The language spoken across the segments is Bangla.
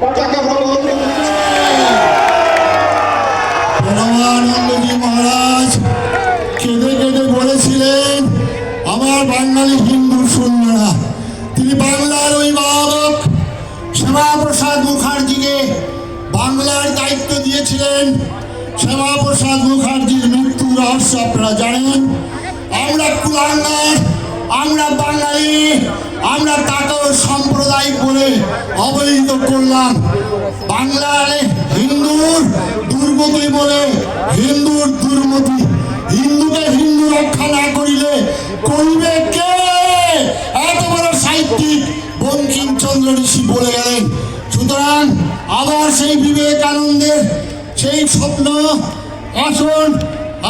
পতাকা শ্যামাপ্রসাদ মুখার্জিকে বাংলার দায়িত্ব দিয়েছিলেন। শ্যামাপ্রসাদ মুখার্জির মৃত্যু রহস্য আপনারা জানেন। আমরা কুলাঙ্গার, আমরা বাঙালি আমরা তাকেও সম্প্রদায় করে অবহিত করলাম। বাংলায় হিন্দুর দুর্গতি বলে হিন্দুর দুর্মতি হিন্দুকে হিন্দু রক্ষা না করিলে করিবে কে? এত বড় সাহিত্যিক বঙ্কিমচন্দ্র ঋষি বলে গেলেন। সুতরাং আবার সেই বিবেকানন্দের সেই স্বপ্ন আসুন,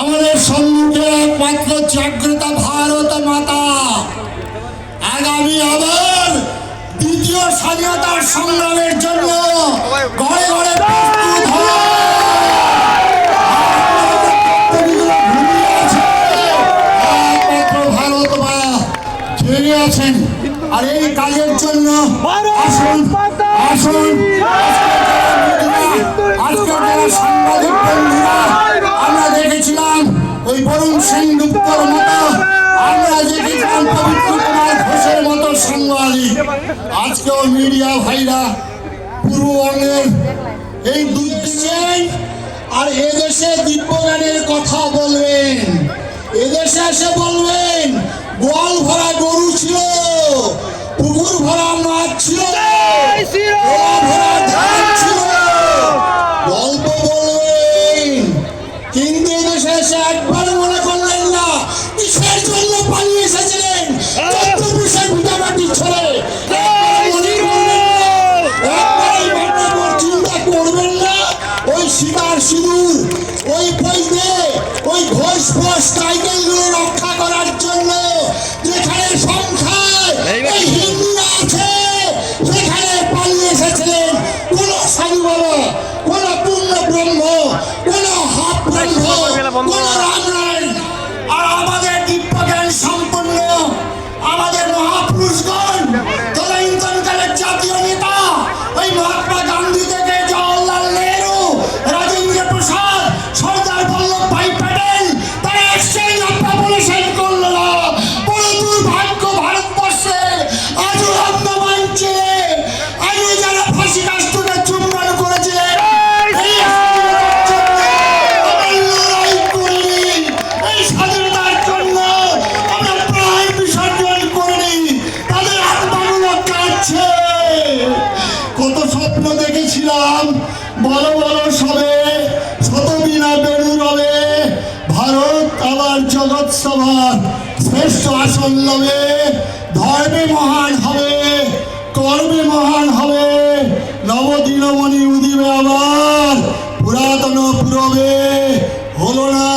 আমাদের সম্মুখে একমাত্র জাগ্রতা ভারত মাতা। আগামী আবার দ্বিতীয় স্বাধীনতার সংগ্রামের জন্য আজকেও মিডিয়া ভাইরা পূর্ববঙ্গের এই দুদিনে আর এদেশে দিব্যদানের কথা বলবেন। এদেশে এসে বলবেন গোয়াল ভরা গরু ছিল পুকুর ভরা মাছ ছিল ভরা শিকার সিঁদুর ওই বইতে ওই ঘোষ ফোষ টাইটেলগুলো শ্রেষ্ঠ আসন লবে ধর্মে মহান হবে, কর্মে মহান হবে। নবদিনমণি উদিবে আবার, পুরাতন পুরবে হলো না।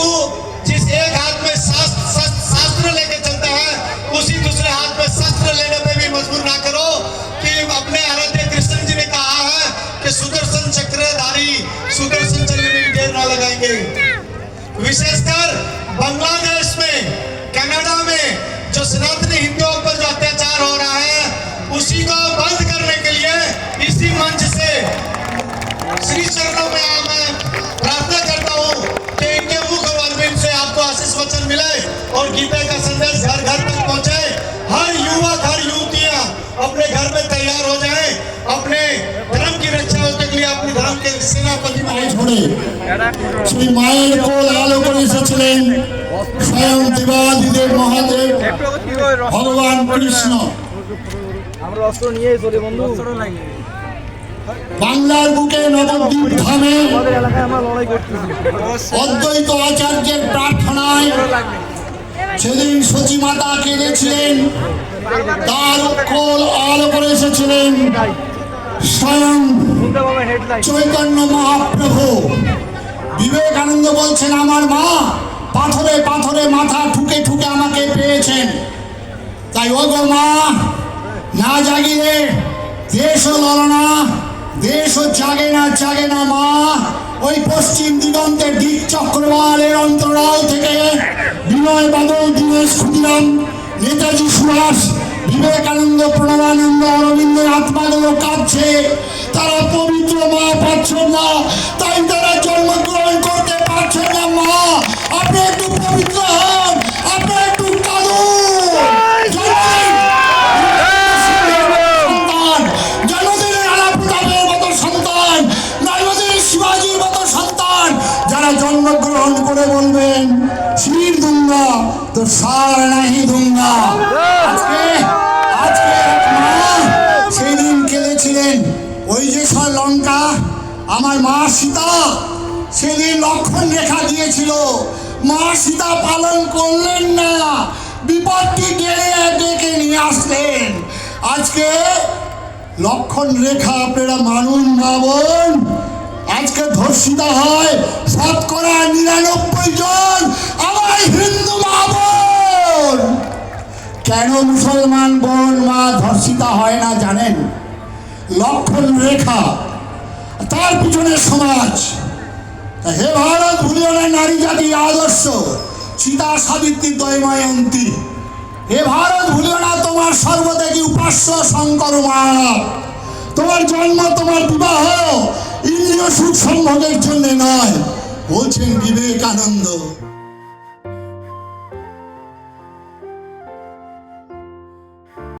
हिंदू जिस एक हाथ में शास्त्र शास्त्र- लेके चलता है, उसी दूसरे हाथ में शस्त्र लेने पे भी मजबूर ना करो कि अपने आराध्य कृष्ण जी ने कहा है कि सुदर्शन चक्रधारी सुदर्शन चक्र में ढेर ना लगाएँगे। विशेषकर संदेश वचन मिले और गीता का संदेश घर घर तक पहुँचे हर युवक हर युवतियाँ अपने घर में तैयार हो जाए अपने धर्म की रक्षा होने के लिए अपने धर्म के सेनापति में नहीं छोड़े। श्री मायर को लालो को सचलेन स्वयं दिवादिदेव महादेव। भगवान कृष्ण। বাংলার বুকে নবদ্বীপ ধামে অদ্বৈত আচার্যের প্রার্থনায় সেদিন সচী মাতা কেঁদেছিলেন তার কোল আলো করে এসেছিলেন। স্বয়ং চৈতন্য মহাপ্রভু। বিবেকানন্দ বলছেন আমার মা পাথরে পাথরে মাথা ঠুকে ঠুকে আমাকে পেয়েছেন। তাই ও গো মা না জাগিলে দেশও লড় না দেশও জাগে না জাগে না মা। ওই পশ্চিম দিগন্তে দিক চক্রবালের অন্তরাল থেকে বিনয় বাদল, দীনেশ ক্ষুদিরাম, নেতাজি সুভাষ, বিবেকানন্দ, প্রণবানন্দ অরবিন্দের আত্মাগুলো কাঁদছে তারা পবিত্র মা পাচ্ছেন না তাই তারা জন্মগ্রহণ করতে পারছেন না মা। আপনি একটু পবিত্র হন। আমার মা সীতা সেদিন লক্ষণ রেখা দিয়েছিল। মা সীতা পালন করলেন না। বিপদটি ডেকে ডেকে নিয়ে আসলেন। আজকে লক্ষণ রেখা আপনারা মানুন না বোন। আজকে ধর্ষিতা হয় শতকরা নিরানব্বই জন আমার হিন্দু মা বোন। কেন মুসলমান বোন মা ধর্ষিতা হয় না জানেন? লক্ষণ রেখা তার পিছনে সমাজ। হে ভারত ভুলিও না নারী জাতি আদর্শ, সীতা সাবিত্রী দয়ময়ন্তী হে ভারত ভুলিও না তোমার সর্বত্যাগী উপাস্য শঙ্কর মানব তোমার জন্ম, তোমার বিবাহ ইন্দ্রিয় সুখ সম্ভোগের জন্য নয়, বলছেন বিবেকানন্দ।